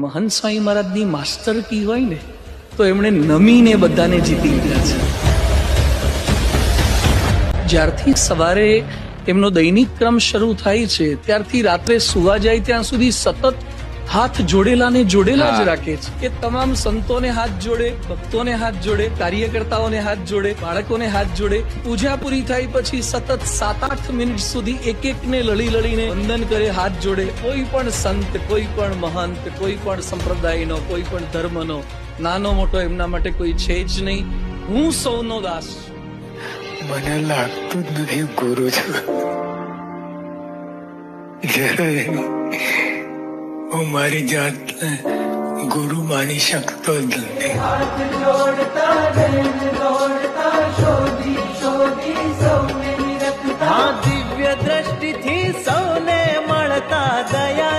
મહંત સ્વામી મહારાજની માસ્ટર કી હોય ને, તો એમણે નમીને બધાને જીતી લીધા છે. જ્યારથી સવારે એમનો દૈનિક ક્રમ શરૂ થાય છે, ત્યારથી રાત્રે સુવા જાય, ત્યાં સુધી સતત હાથ જોડેલા ને જોડેલા જ રાખે છે. કે તમામ સંતોને હાથ જોડે ભક્તોને હાથ જોડે કાર્યકર્તાઓને હાથ જોડે બાળકોને હાથ જોડે પૂજા પૂરી થાય પછી સતત સાત આઠ મિનિટ સુધી એક એક ને લડી લડીને વંદન કરે હાથ જોડે. કોઈ પણ સંત કોઈ પણ મહંત કોઈ પણ સંપ્રદાયનો કોઈ પણ ધર્મનો નાનો મોટો એમના માટે કોઈ છે જ નહીં. હું સૌનો દાસ મને લાગતું જ નથી ગુરુ છું જરાય. હું મારી જાતને ગુરુ માની શકતો જ નથી. દિવ્ય દ્રષ્ટિથી સૌને મળતા દયા